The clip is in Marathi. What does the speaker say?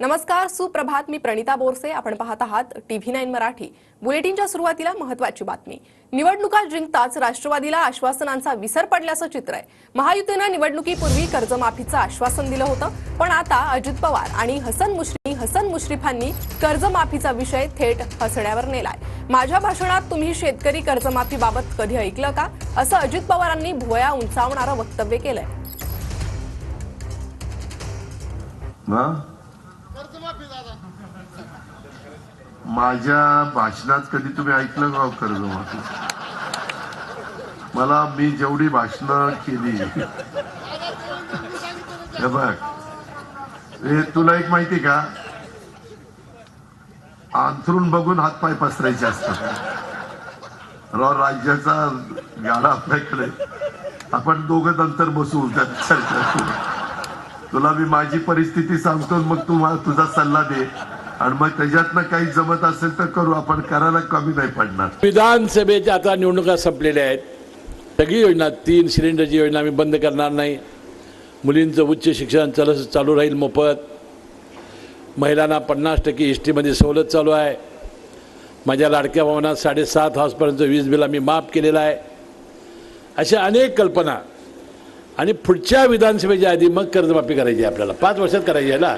नमस्कार सुप्रभात. मी प्रणिता बोरसे. आपण पाहत आहात टीव्ही नाईन मराठी. बुलेटिनच्या सुरुवातीला महत्वाची बातमी. निवडणुका जिंकताच राष्ट्रवादीला आश्वासनांचा विसर पडल्याचं चित्र आहे. महायुतीनं निवडणुकीपूर्वी कर्जमाफीचं आश्वासन दिलं होतं पण आता अजित पवार आणि हसन मुश्री हसन मुश्रीफांनी कर्जमाफीचा विषय थेट हसण्यावर नेलाय. माझ्या भाषणात तुम्ही शेतकरी कर्जमाफीबाबत कधी ऐकलं का? असं अजित पवारांनी भुवया उंचावणारं वक्तव्य केलंय. माझ्या भाषणात कधी तुम्ही ऐकलं का हो कर्ज मला मी जेवढी भाषणं केली हे बघ हे तुला एक माहिती का? अंथरून बघून हातपाय पसरायचे असतात. राव राज्याचा गाडा आपल्याकडे. आपण दोघं नंतर बसू त्यात चर्चा करू तुला मी माझी परिस्थिती सांगतो मग तू तुझा सल्ला दे. आणि मग त्याच्यातनं काही जमत असेल तर करू आपण करायला कमी नाही पडणार. विधानसभेच्या आता निवडणुका संपलेल्या आहेत. सगळी योजना तीन सिलेंडरची योजना आम्ही बंद करणार नाही. मुलींचं उच्च शिक्षण चालू चालू राहील मोफत. महिलांना पन्नास टक्के एस टीमध्ये सवलत चालू आहे. माझ्या लाडक्या भावनात साडेसात हाऊसपर्यंत वीज बिल आम्ही माफ केलेलं आहे. अशा अनेक कल्पना आणि पुढच्या विधानसभेच्या आधी मग कर्जमाफी करायची आहे आपल्याला. पाच वर्षात करायची आहे ना.